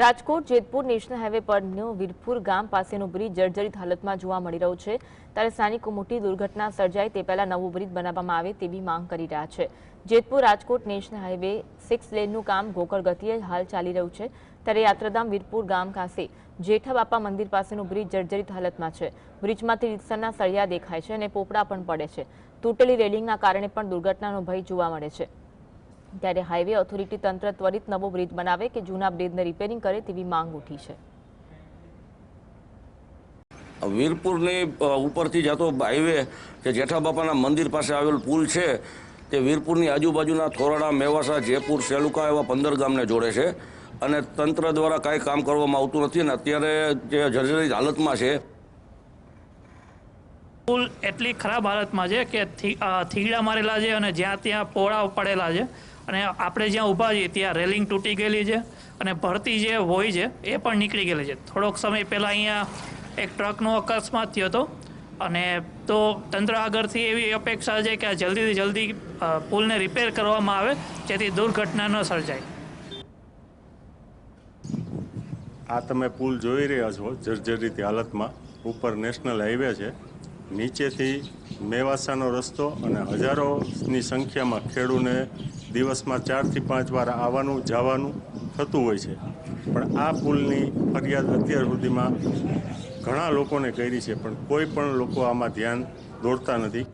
Rajkot Jetpur national highway પરનું વીરપુર ગામ પાસેનું bridge જર્જરિત હાલતમાં જોવા મળી રહ્યું છે. ત્યારે સ્થાનિકો મોટી દુર્ઘટના સર્જાય તે પહેલા નવું બ્રિજ બનાવવામાં આવે તેવી માંગ કરી રહ્યા છે. Jetpur Rajkot national highway six લેનનું કામ ગોકળ ગતિએ હાલ ચાલી રહ્યું છે. ત્યારે યાત્રાધામ વીરપુર ગામ પાસે જેઠા બાપા મંદિર પાસેનું બ્રિજ જર્જરિત હાલતમાં છે. બ્રિજમાંથી રીતસરના સળિયા દેખાય છે અને પોપડા પણ પડે છે. તૂટેલી રેલિંગના કારણે પણ દુર્ઘટનાનો ભય જોવા મળે છે. ત્યારે હાઈવે ઓથોરિટી તંત્ર ત્વરિત નવો બ્રિજ બનાવે કે જૂના બ્રિજને રિપેરિંગ કરે તેવી માંગ ઉઠી છે. વીરપુરની ઉપરથી જતો હાઈવે જે જેઠા બાપાના મંદિર પાસે આવેલ પુલ છે તે વીરપુરની આજુબાજુના થોરાડા મેવાસા જયપુર સેલુકા એવા પંદર ગામને જોડે છે અને તંત્ર દ્વારા કાંઈ કામ કરવામાં આવતું નથી અને અત્યારે જે જર્જરિત હાલતમાં છે પુલ એટલી ખરાબ હાલતમાં છે કે થીગડા મારેલા છે અને જ્યાં ત્યાં પોળા પડેલા છે. અને આપણે જ્યાં ઊભા છીએ, ત્યાં રેલિંગ તૂટી ગયેલી છે અને ભરતી જે હોય છે, એ પણ નીકળી ગયેલી છે. થોડોક સમય પહેલાં અહીંયા એક ટ્રકનો અકસ્માત થયો હતો અને તો તંત્ર આગળથી એવી અપેક્ષા છે કે આ જલ્દીથી જલ્દી પુલને રિપેર કરવામાં આવે, જેથી દુર્ઘટના ન સર્જાય. આ તમે પુલ જોઈ રહ્યા છો, જર્જરિત હાલતમાં. ઉપર નેશનલ હાઈવે છે. નીચેથી મેવાસાનો રસ્તો અને હજારોની સંખ્યામાં ખેડૂને દિવસમાં ચારથી પાંચ વાર આવવાનું, જવાનું થતું હોય છે. પણ આ પુલની ફરિયાદ અત્યાર સુધીમાં ઘણા લોકોને કરી છે, પણ કોઈ પણ લોકો આમાં ધ્યાન દોરતા નથી.